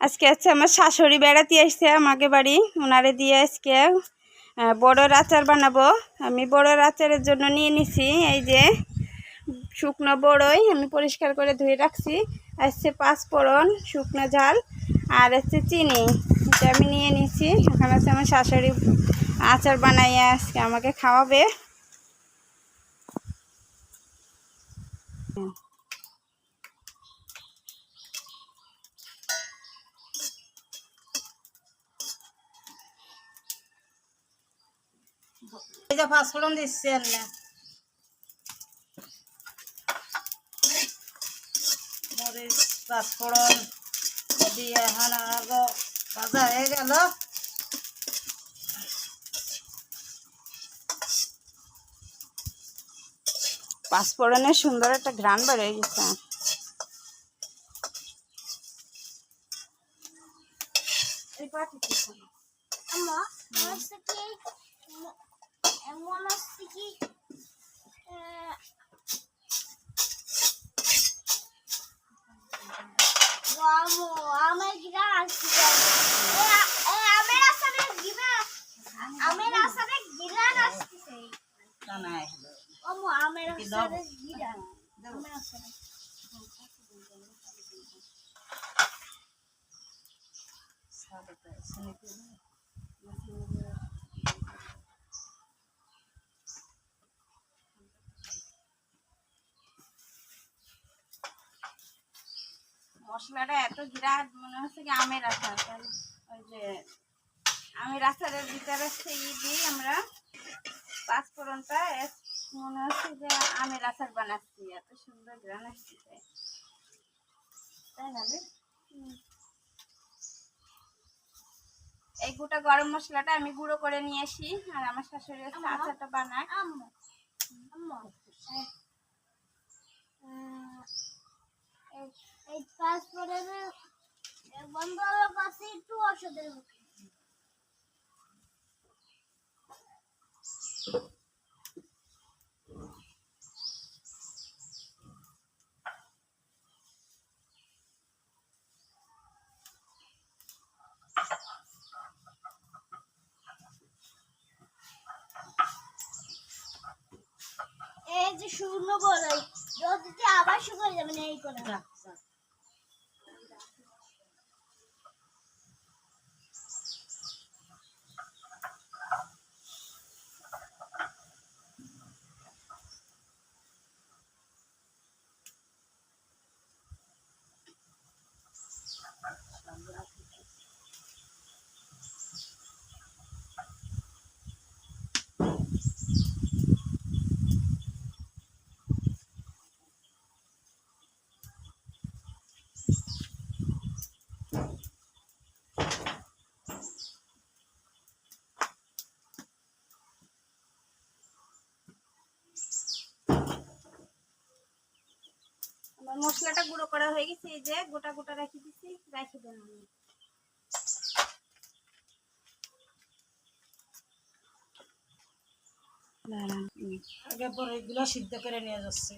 আজকে হচ্ছে আমার শাশুড়ি বেড়াতে আসছে আমাকে বাড়ি। ওনারে দিয়ে আজকে বড়োর আচার বানাবো। আমি বড়োর আচারের জন্য নিয়ে নিছি, এই যে শুকনো বড়ই আমি পরিষ্কার করে ধুয়ে রাখছি। আসছে পাঁচ ফোড়ন, শুকনো ঝাল আর হচ্ছে চিনি, এটা আমি নিয়ে নিছি। এখন হচ্ছে আমার শাশুড়ি আচার বানাইয়ে আজকে আমাকে খাওয়াবে। যে পাঁচফোড়ন দিচ্ছে না মরিচ পাঁচফোড়ন দিয়ে এখন আগে ভাজা হয়ে গেল। পাঁচ ফোড়নের সুন্দর একটা ঘ্রাণ বেড়ে গেছে। এই পাটি কি খাবে? আম্মা মনে হচ্ছে কি ম- মনে হচ্ছে কি আহ, আম্মু, আমের গিরা আসছে এই আ- এই আমের আসারে গিরা আমের আসারে গিরা আসছে না না আম্মু আমের আসারে গিরা আমের আসারে মশলাটা এত জিরা মনে হচ্ছে কি আমের আচার। ওই যে আমের আচারের ভিতরে সেই দিই আমরা পাঁচ ফোড়নটা মনে হচ্ছে যে আমের আচার বানাচ্ছি এত সুন্দর গ্রান আসছে। তাই না এই গোটা গরম মশলাটা আমি গুঁড়ো করে নিয়ে আসি আর আমার শাশুড়ি হচ্ছে আচারটা বানায়। এই এই পাসপোর্টের বন্ধ পাশে একটু ওষুধের শূন্য বলে যদি আবার শুকিয়ে যাবে না এই করে মশলাটা গুঁড়ো করা হয়ে গেছে এই যে গোটা গোটা রেখে দিচ্ছি রেখে দেন আমি দাঁড়ান হুম। আগে পরে এগুলো সিদ্ধ করে নিয়ে যাচ্ছে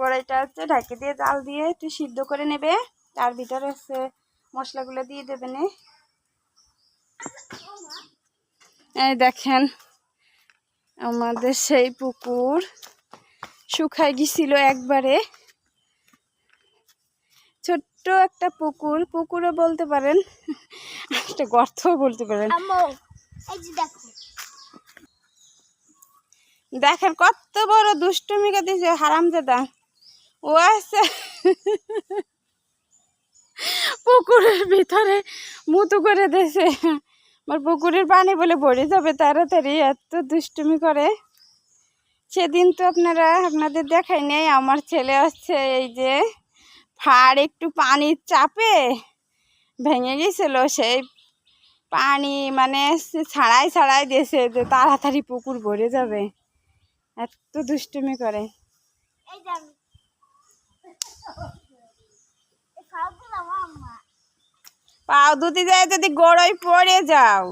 বড়াইটা হচ্ছে ঢাকে দিয়ে জাল দিয়ে একটু সিদ্ধ করে নেবে। তার ভিতরে হচ্ছে মশলাগুলো দিয়ে দেবে নে। এই দেখেন আমাদের সেই পুকুর শুকায় গেছিল একবারে। ছোট্ট একটা পুকুর পুকুরও বলতে পারেন একটা গর্তও বলতে পারেন। যে দেখেন কত বড় দুষ্টুমি দিয়েছে হারামজাদা। ও পুকুরের ভিতরে মুতু করে দিয়েছে। আমার পুকুরের পানি বলে ভরে যাবে তাড়াতাড়ি, এত দুষ্টুমি করে। সেদিন তো আপনারা আপনাদের দেখাই নেই, আমার ছেলে হচ্ছে এই যে ফাড় একটু পানির চাপে ভেঙে গেছিল, সেই পানি মানে ছাড়াই ছাড়াই দিয়েছে যে তাড়াতাড়ি পুকুর ভরে যাবে। এত দুষ্টুমি করে এই যে আমি এই খাও দিলাম পাও ধুতে যায় যদি গোড়ায় পড়ে যাও।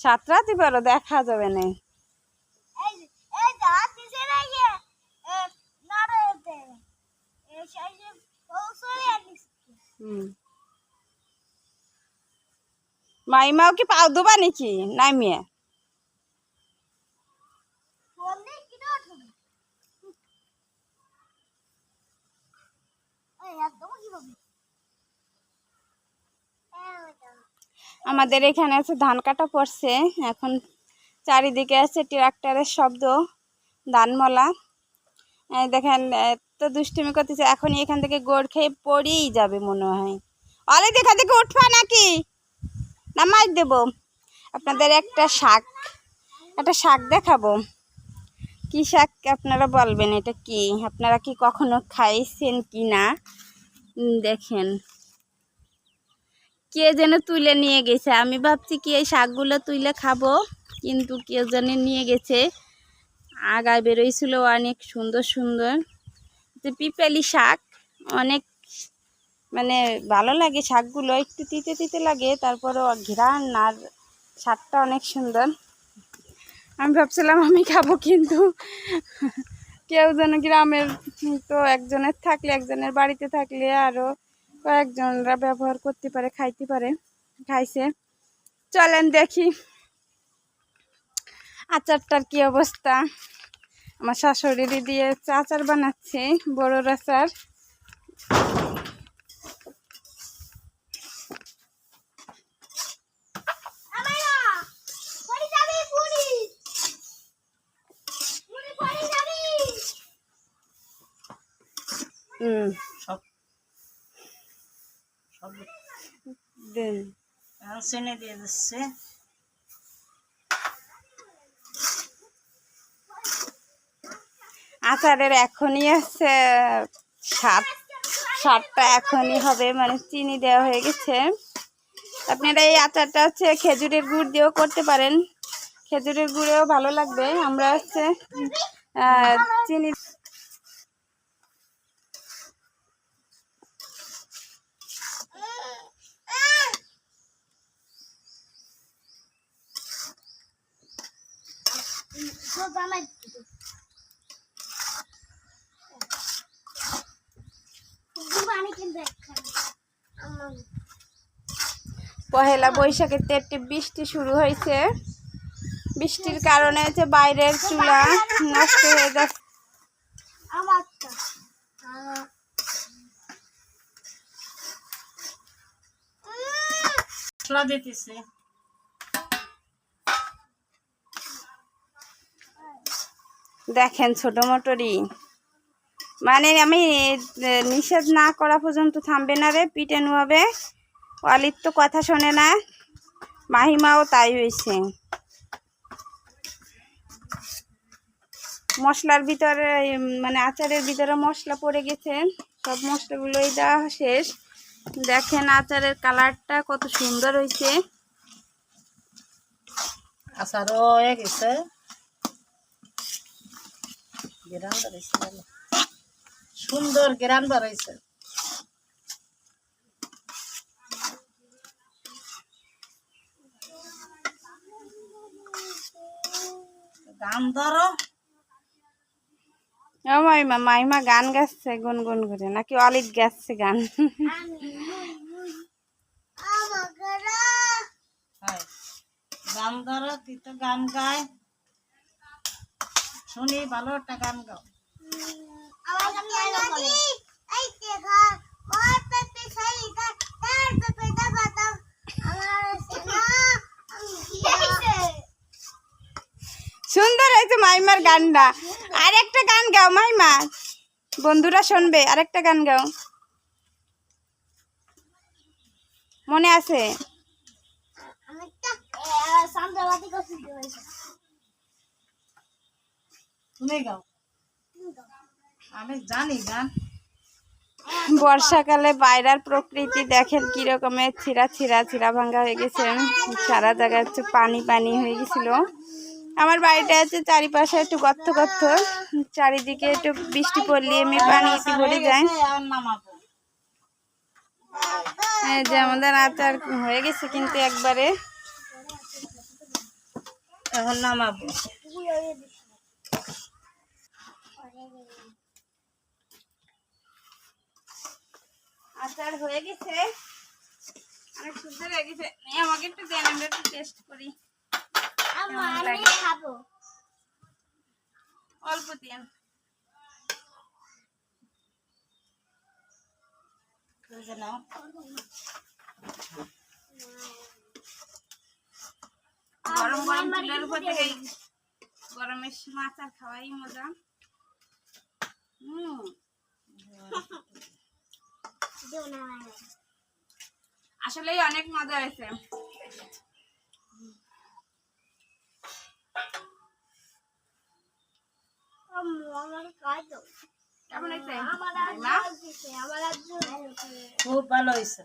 সাঁতরাতে পারো, দেখা যাবে না। মাইমাও কি পাও দুবা নাকি? নামিয়ে ফোন দিয়ে কি উঠবে এই একদম কি হবে আমাদের এখানে আছে ধান কাটা পড়ছে। এখন চারিদিকে আছে ট্রাক্টরের শব্দ, ধানমলা। দেখেন এত দুষ্টুমি করতেছে। এখনই এখান থেকে গোড় খেয়ে পড়েই যাবে মনে হয়। অনেক এখান থেকে উঠবা নাকি? না মাছ দেবো। আপনাদের একটা শাক একটা শাক দেখাবো। কি শাক আপনারা বলবেন? এটা কি? আপনারা কি কখনো খাইছেন কি না দেখেন। কে যেন তুলে নিয়ে গেছে। আমি ভাবছি কি এই শাকগুলো তুলে খাব, কিন্তু কেউ যেন নিয়ে গেছে। আগায় বেরোইছিল অনেক সুন্দর সুন্দর। যে পিপেলি শাক অনেক মানে ভালো লাগে শাকগুলো, একটু তিতে তিতে লাগে তারপরে ঘ্রাণ আর শাকটা অনেক সুন্দর। আমি ভাবছিলাম আমি খাব, কিন্তু কেউ যেন গ্রামের তো একজনের থাকলে, একজনের বাড়িতে থাকলে আরও কয়েকজনরা ব্যবহার করতে পারে, খাইতে পারে, খাইছে। চলেন দেখি আচারটার কি অবস্থা। আমার শাশুড়ি দিয়ে আচার বানাচ্ছে বড়োর আচার। হুম। দেন। এখন চিনি দিয়ে দিচ্ছে। আচারের এখনই আছে সাত সাতটা এখনই হবে মানে চিনি দেওয়া হয়ে গেছে। আপনারা এই আচারটা হচ্ছে খেজুরের গুড় দিয়েও করতে পারেন। খেজুরের গুড়েও ভালো লাগবে। আমরা হচ্ছে চিনি তো জামাই পানি কিন্তু একখানে আমার পহেলা বৈশাখের তো একটি বৃষ্টি শুরু হয়েছে। বৃষ্টির কারণে হচ্ছে বাইরের চুলা নষ্ট হয়ে যাচ্ছে। মশলা দিতেছে। দেখেন ছোট মোটরই। মানে আমি নিষেধ না করা পর্যন্ত থামবে না রে, পিটে নুয়াবে। অলির তো কথা শোনে না, মাহিমাও তাই হয়েছে। মশলার ভিতরে মানে আচারের ভিতরে মশলা পড়ে গেছে, সব মশলাগুলোই দেওয়া শেষ। দেখেন আচারের কালারটা কত সুন্দর হয়েছে। আচারও হয়ে গেছে। সুন্দর গেরান বাড়াইছে। গান ধরো। ও মাইমা মাইমা গান গাচ্ছে গুনগুন করে। নাকি অলিত গাচ্ছে গান? গান ধরো তুই তো গান গায়। শুনি ভালো একটা গান গাও। সুন্দর হয়েছে মাইমার গানটা। আর একটা গান গাও মাইমা। বন্ধুরা শুনবে আরেকটা গান গাও। মনে আছে? তুমি গাও। আমি জানি গান বর্ষাকালে বাইরের প্রকৃতি দেখেন কি রকমের ছিঁড়া ছিঁড়া ছিঁড়া ভাঙ্গা হয়ে গেছে। সারা জায়গায় একটু পানি পানি হয়ে গেছিল। আমার বাড়িটা আছে চারিপাশে একটু গর্ত গর্ত। চারিদিকে একটু বৃষ্টি পড়লে এমনি পানি ভরে যায়। যে আমাদের আচার হয়ে গেছে কিন্তু একবারে। এখন নামাবো। আচার হয়ে গেছে। অনেক সুন্দর হয়ে গেছে। আমাকে একটু দেন আমরা একটু টেস্ট করি। খাব। অল্প দিন। বুঝে নাও গরম গরম চুলের উপর থেকে গরমের সময় আচার খাওয়াই মজা। হুম। আসলেই অনেক মজা হয়েছে। খুব ভালো হয়েছে।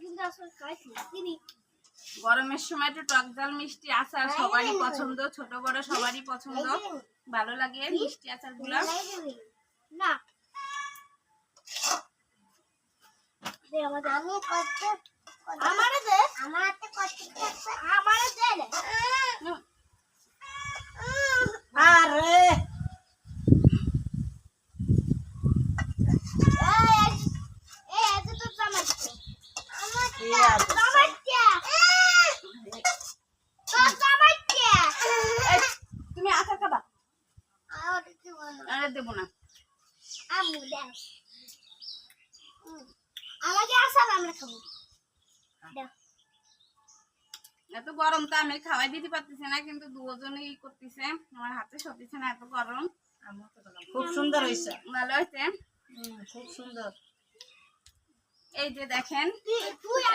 কিন্তু আসল কাজ গরমের সময় তো টক ঝাল মিষ্টি আচার সবারই পছন্দ ছোট বড় সবারই পছন্দ। ভালো লাগে মিষ্টি আচারগুলো না দে আমাদের আমি করতে আমারে দে আমার হাতে করতে আমারে দে রে আরে এই এই এত তো চামাচ্ছে আমার কি আছে? চামাচ্ছে তো চামাচ্ছে এই, তুমি আচার খাবা আর কি বলো আরে দেবো না আম্মু দেন আমাকে আসার আমরা খাব দাও এত গরম তো আমি খাওয়াই দিতে পারতেছি না কিন্তু দুজনেই করতেছে। আমার হাতে সত্যিছে না এত গরম। খুব সুন্দর হয়েছে। ভালো হয়েছে। খুব সুন্দর। এই যে দেখেন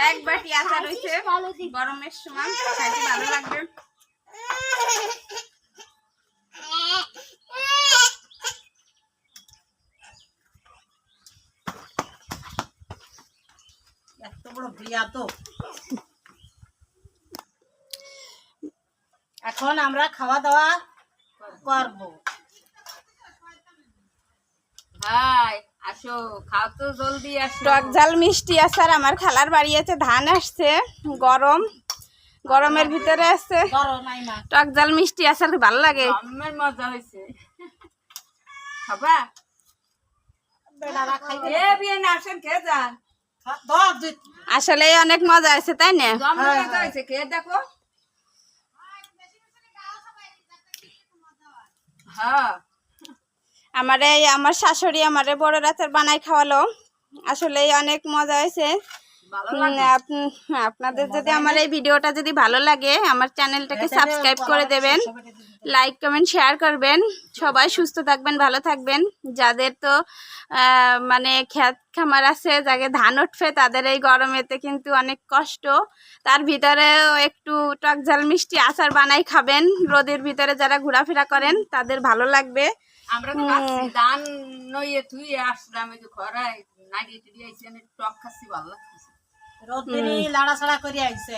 এক বাটি আচার হয়েছে। গরমের সময় খাইতে ভালো লাগবে। এত বড় বিয়া তো। এখন আমরা খাওয়া দাওয়া করব। ভাই আসো খাও তো জলদি আসো। টক ঝাল মিষ্টি আচার আমার খালার বাড়ি আছে ধান আসছে গরম। গরমের ভিতরে আছে। গরম নাই না টক ঝাল মিষ্টি আচার ভালো লাগে। আমার মজা হয়েছে। খাবা? আসেন খেয়ে যান আসলে অনেক মজা আছে তাই না? মজা হয়েছে খেয়ে দেখো? আমার এই আমার শাশুড়ি আমারে বড় রাতের বানাই খাওয়ালো। আসলে অনেক মজা হয়েছে। আপ- হ্যাঁ, আপনাদের যদি আমার এই ভিডিওটা যদি ভালো লাগে আমার চ্যানেলটাকে সাবস্ক্রাইব করে দেবেন। লাইক কমেন্ট শেয়ার করবেন। সবাই সুস্থ থাকবেন ভালো থাকবেন। যাদের তো মানে খেত খামার আছে যাকে ধান উঠবে তাদের এই গরমেতে কিন্তু অনেক কষ্ট। তার ভিতরেও একটু টক ঝাল মিষ্টি আচার বানাই খাবেন। রোদের ভিতরে যারা ঘোরাফেরা করেন তাদের ভালো লাগবে। আমরা তো খাচ্ছি নইয়ে তুই আসলাম খরায় নাড়িয়ে টক খাচ্ছি ভালো লাড়াছাড়া করে আইছে।